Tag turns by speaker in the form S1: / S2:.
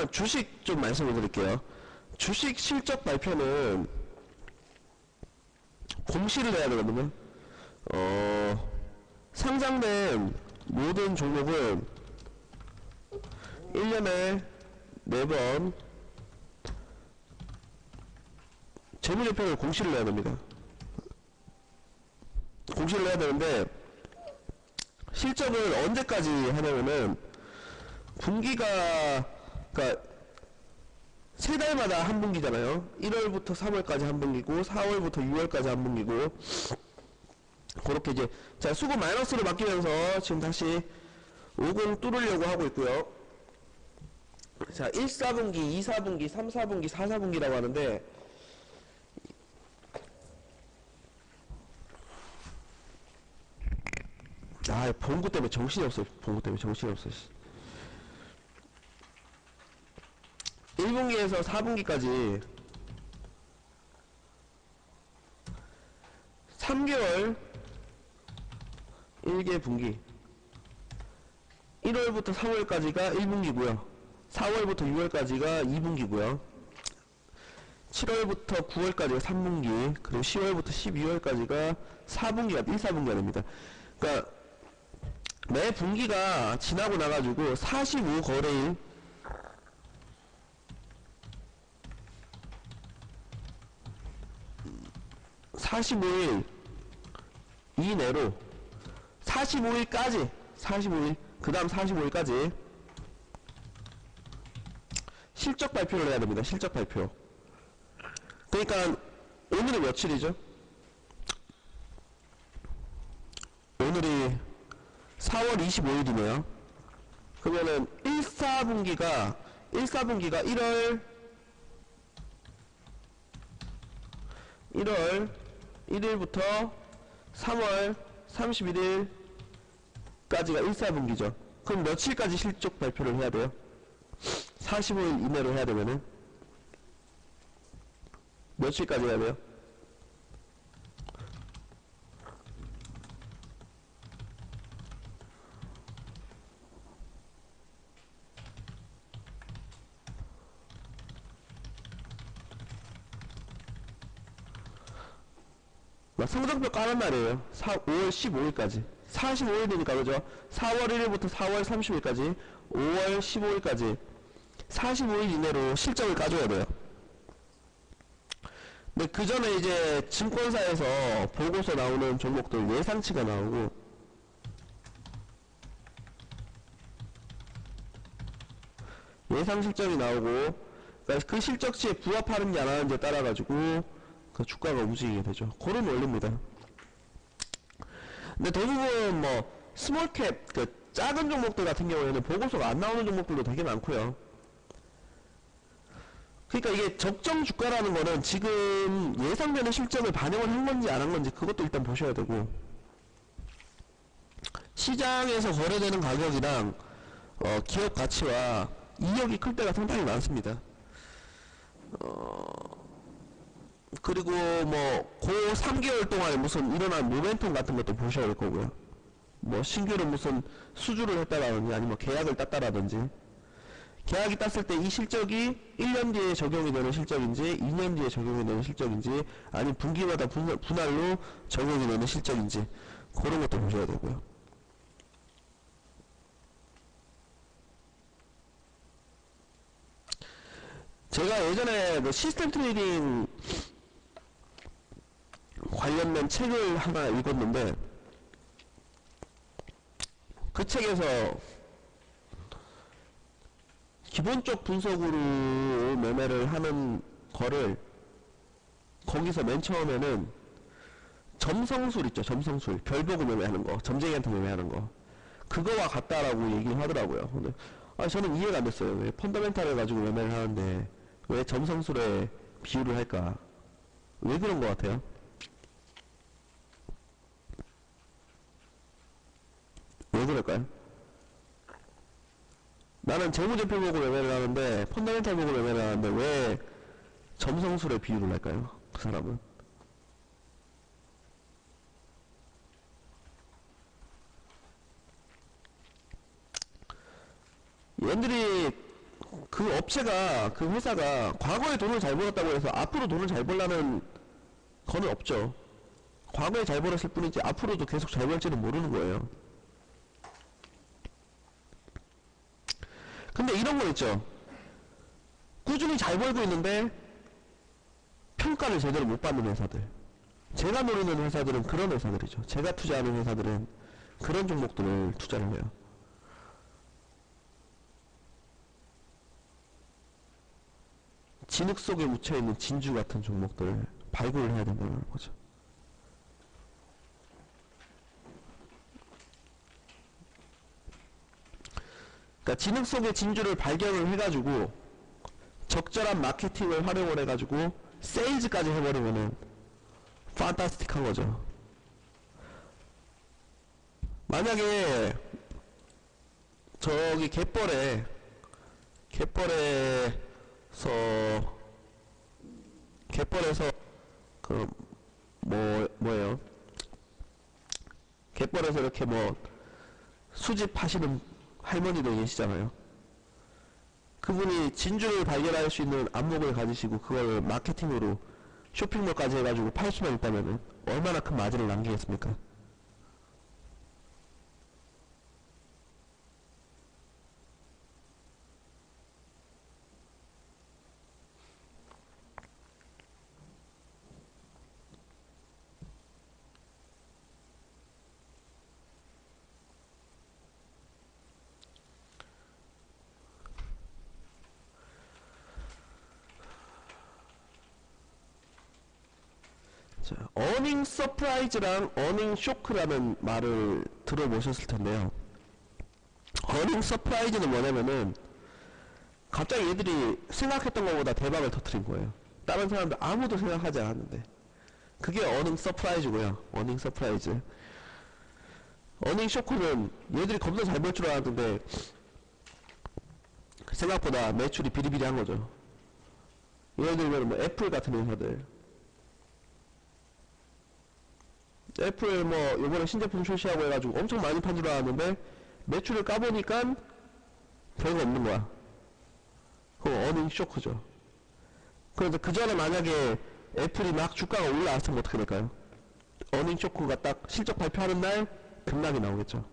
S1: 잠깐 주식 좀 말씀을 드릴게요. 주식 실적 발표는 공시를 해야 되거든요. 어, 상장된 모든 종목은 1년에 4번 재무제표를 공시를 해야 됩니다. 공시를 해야 되는데 실적을 언제까지 하냐면은 분기가 그러니까 세 달마다 한 분기잖아요. 1월부터 3월까지 한 분기고 4월부터 6월까지 한 분기고 그렇게 이제 자 수급 마이너스로 바뀌면서 지금 다시 50 뚫으려고 하고 있고요. 자 1, 4분기, 2, 4분기, 3, 4분기, 4, 4분기라고 하는데 아 봉구 때문에 정신이 없어 봉구 때문에 정신이 없어 1분기에서 4분기까지. 3개월 1개 분기. 1월부터 3월까지가 1분기고요. 4월부터 6월까지가 2분기고요. 7월부터 9월까지가 3분기 그리고 10월부터 12월까지가 4분기가 1, 4분기가 됩니다. 그러니까 매 분기가 지나고 나가지고 45거래일 45일 이내로 45일까지 45일 그 다음 45일까지 실적 발표를 해야 됩니다. 실적 발표. 그러니까 오늘이 며칠이죠? 오늘이 4월 25일이네요. 그러면은 1, 4분기가 1, 4분기가 1월 1월 1일부터 3월 31일까지가 1, 4분기죠. 그럼 며칠까지 실적 발표를 해야 돼요? 45일 이내로 해야 되면은 며칠까지 해야 돼요? 성적표 까는 날이에요. 4, 5월 15일까지. 45일이니까 그죠? 4월 1일부터 4월 30일까지, 5월 15일까지 45일 이내로 실적을 까줘야 돼요. 근데 그 전에 이제 증권사에서 보고서 나오는 종목들 예상치가 나오고 예상 실적이 나오고 그러니까 그 실적치에 부합하는지 안 하는지에 따라 가지고 그 주가가 움직이게 되죠. 그런 원리입니다. 근데 대부분 뭐 스몰캡 그 작은 종목들 같은 경우에는 보고서가 안 나오는 종목들도 되게 많고요. 그러니까 이게 적정 주가라는 거는 지금 예상되는 실적을 반영을 한 건지 안 한 건지 그것도 일단 보셔야 되고 시장에서 거래되는 가격이랑 어, 기업 가치와 이익이 클 때가 상당히 많습니다. 그리고 뭐, 고 3개월 동안에 무슨 일어난 모멘텀 같은 것도 보셔야 될 거고요. 뭐, 신규로 무슨 수주를 했다라든지, 아니면 뭐 계약을 땄다라든지. 계약이 땄을 때 이 실적이 1년 뒤에 적용이 되는 실적인지, 2년 뒤에 적용이 되는 실적인지, 아니면 분기마다 분할, 분할로 적용이 되는 실적인지, 그런 것도 보셔야 되고요. 제가 예전에 그 시스템 트레이딩 관련된 책을 하나 읽었는데 그 책에서 기본적 분석으로 매매를 하는 거를 거기서 맨 처음에는 점성술 있죠 점성술. 별 보고 매매하는 거 점쟁이한테 매매하는 거. 그거와 같다라고 얘기를 하더라고요. 근데 아 저는 이해가 안 됐어요. 왜 펀더멘탈을 가지고 매매를 하는데 왜 점성술에 비유를 할까? 왜 그런 것 같아요? 왜 그럴까요? 나는 재무제표 보고 매매를 하는데 펀더멘탈 보고 매매를 하는데 왜 점성술에 비유를 할까요? 그 사람은 얘들이 그그 업체가 그 회사가 과거에 돈을 잘 벌었다고 해서 앞으로 돈을 잘 벌라는 거는 없죠. 과거에 잘 벌었을 뿐이지 앞으로도 계속 잘 벌지는 모르는 거예요. 근데 이런 거 있죠. 꾸준히 잘 벌고 있는데 평가를 제대로 못 받는 회사들. 제가 노리는 회사들은 그런 회사들이죠. 제가 투자하는 회사들은 그런 종목들을 투자를 해요. 진흙 속에 묻혀 있는 진주 같은 종목들을 발굴을 해야 된다는 거죠. 그러니까 진흙 속의 진주를 발견을 해가지고 적절한 마케팅을 활용을 해가지고 세일즈까지 해버리면은 판타스틱한 거죠. 만약에 저기 갯벌에 갯벌에서 갯벌에서 그 뭐 뭐예요? 갯벌에서 이렇게 뭐 수집하시는 할머니들 계시잖아요. 그분이 진주를 발견할 수 있는 안목을 가지시고 그걸 마케팅으로 쇼핑몰까지 해가지고 팔 수만 있다면은 얼마나 큰 마진을 남기겠습니까? 자, 어닝 서프라이즈랑 어닝 쇼크라는 말을 들어보셨을 텐데요. 어닝 서프라이즈는 뭐냐면은 갑자기 얘들이 생각했던 것보다 대박을 터트린 거예요. 다른 사람들 아무도 생각하지 않았는데 그게 어닝 서프라이즈고요. 어닝 서프라이즈. 어닝 쇼크는 얘들이 겁나 잘 벌 줄 알았는데 생각보다 매출이 비리비리한 거죠. 예를 들면 뭐 애플 같은 회사들 애플 뭐 요번에 신제품 출시하고 해가지고 엄청 많이 판 줄 알았는데 매출을 까보니까 별거 없는 거야. 그거 어닝 쇼크죠. 그런데 그 전에 만약에 애플이 막 주가가 올라왔으면 어떻게 될까요? 어닝 쇼크가 딱 실적 발표하는 날 급락이 나오겠죠.